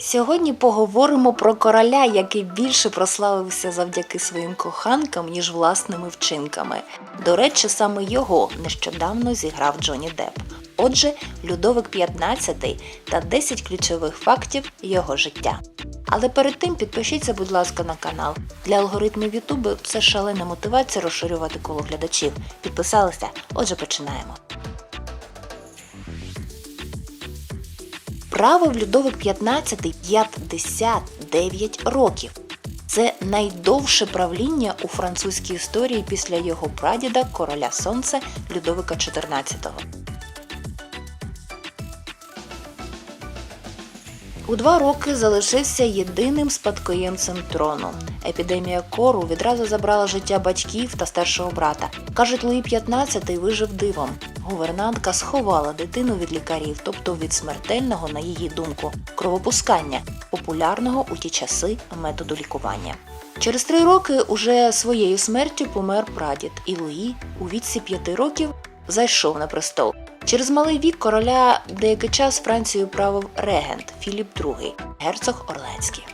Сьогодні поговоримо про короля, який більше прославився завдяки своїм коханкам, ніж власними вчинками. До речі, саме його нещодавно зіграв Джонні Депп. Отже, Людовик 15 та 10 ключових фактів його життя. Але перед тим підпишіться, будь ласка, на канал. Для алгоритмів Ютубу це шалена мотивація розширювати коло глядачів. Підписалися? Отже, починаємо. Правив Людовик 15 59 років. Це найдовше правління у французькій історії після його прадіда короля Сонця Людовика XIV. У два роки залишився єдиним спадкоємцем трону. Епідемія кору відразу забрала життя батьків та старшого брата. Кажуть, Луї XV вижив дивом. Гувернантка сховала дитину від лікарів, тобто від смертельного, на її думку, кровопускання, популярного у ті часи методу лікування. Через три роки уже своєю смертю помер прадід, і Луї у віці п'яти років зайшов на престол. Через малий вік короля деякий час Францією правив регент Філіп II, герцог Орленський.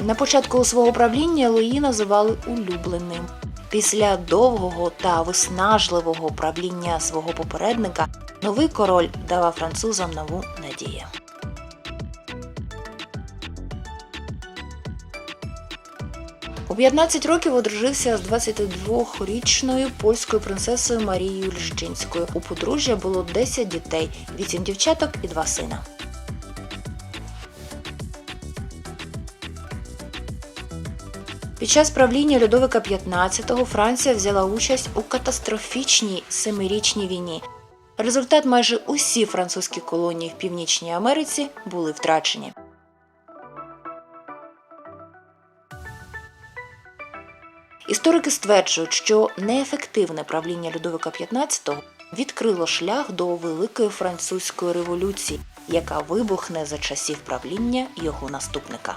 На початку свого правління Луї називали улюбленим. Після довгого та виснажливого правління свого попередника новий король давав французам нову надію. У 15 років одружився з 22-річною польською принцесою Марією Ліжчинською. У подружжя було 10 дітей, 8 дівчаток і 2 сина. Під час правління Людовика XV Франція взяла участь у катастрофічній семирічній війні. Результат майже усі французькі колонії в Північній Америці були втрачені. Історики стверджують, що неефективне правління Людовика XV відкрило шлях до Великої французької революції, яка вибухне за часів правління його наступника.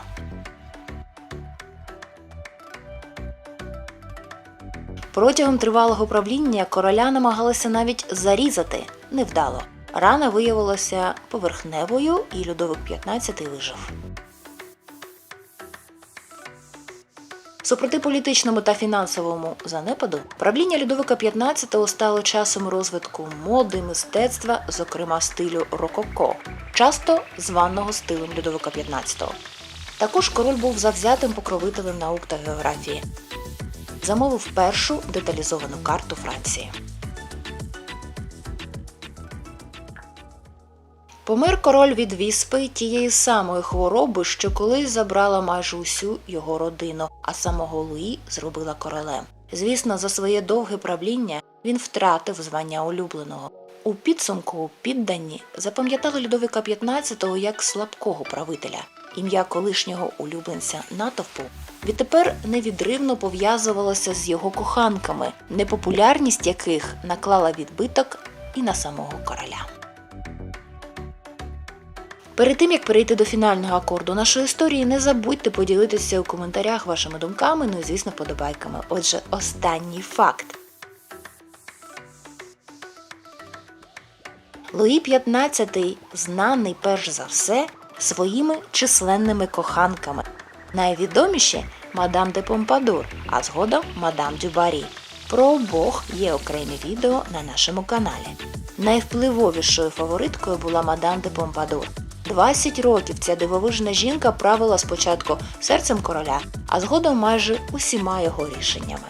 Протягом тривалого правління короля намагалися навіть зарізати невдало. Рана виявилася поверхневою, і Людовик XV вижив. Супроти політичному та фінансовому занепаду правління Людовика XV стало часом розвитку моди, мистецтва, зокрема стилю рококо, часто званого стилем Людовика XV. Також король був завзятим покровителем наук та географії. Замовив першу деталізовану карту Франції. Помер король від віспи тієї самої хвороби, що колись забрала майже усю його родину, а самого Луї зробила королем. Звісно, за своє довге правління він втратив звання улюбленого. У підсумку піддані запам'ятали Людовика XV як слабкого правителя. Ім'я колишнього улюбленця натовпу відтепер невідривно пов'язувалося з його коханками, непопулярність яких наклала відбиток і на самого короля. Перед тим як перейти до фінального акорду нашої історії, не забудьте поділитися у коментарях вашими думками, ну і звісно, подобайками. Отже, останній факт. Луї XV знаний перш за все своїми численними коханками. Найвідоміші мадам де Помпадур, а згодом мадам Дюбарі. Про обох є окремі відео на нашому каналі. Найвпливовішою фавориткою була мадам де Помпадур. 20 років ця дивовижна жінка правила спочатку серцем короля, а згодом майже усіма його рішеннями.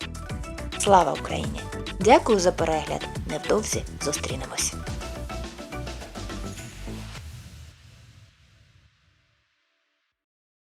Слава Україні! Дякую за перегляд! Невдовзі зустрінемось!